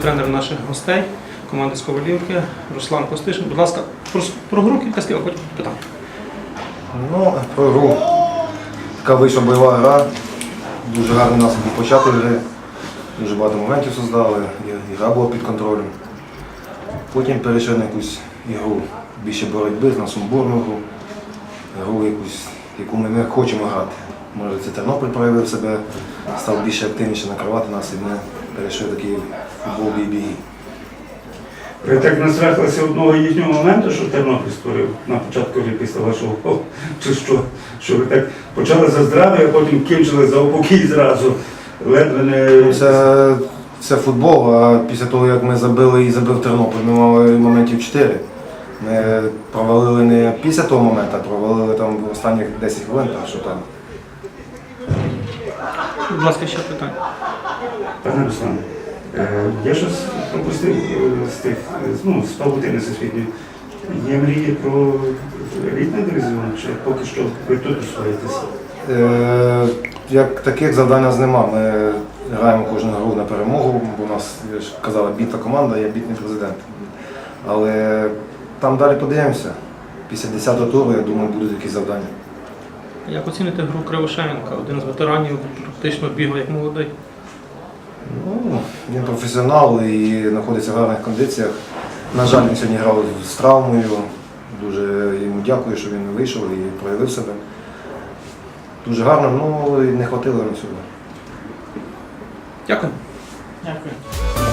тренер наших гостей, команди з Руслан Костишин. Будь ласка, про, про гру кілька слів, а потім питання. Ну, про гру. Така вийшла бойова гра. Дуже гарний нас був початок гри. Дуже багато моментів создали, і гра була під контролем. Потім перейшли на якусь ігру більше боротьби, на сумбурну гру. Гру якусь, яку ми не хочемо грати. Може це Тернопіль проявив себе, став більше активніше накривати нас і ми перейшли такий футбол бій Ви так настрахалися одного їхнього моменту, що Тернопіль створив на початку гри після вашого голу? Чи що? Що ви так почали за здраві, а потім кінчили за упокій зразу. Ледве не. Це, це футбол, а після того, як ми забили і забив Тернопіль, ми мали моментів 4. Ми провалили не після того моменту, а провалили там в останніх 10 хвилин, так що там. Будь ласка, ще питання. Пане Руслане, е, я щось пропустив е, з тих, е, ну, з павутини всесвітньої. Є мрії про елітний дивізіон, чи поки що ви тут освоїтеся? Е, як таких завдань у нас нема. Ми граємо кожну гру на перемогу, бо у нас, я ж казала, бітна команда, я бітний президент. Але там далі подивимося. Після 10-го туру, я думаю, будуть якісь завдання. Як оціните гру Кривошеєнка, один з ветеранів, практично бігав як молодий. Ну, він професіонал і знаходиться в гарних кондиціях. На жаль, він сьогодні грав з травмою. Дуже йому дякую, що він вийшов і проявив себе. Дуже гарно, ну і не хватило йому сьогодні. Дякую. Дякую.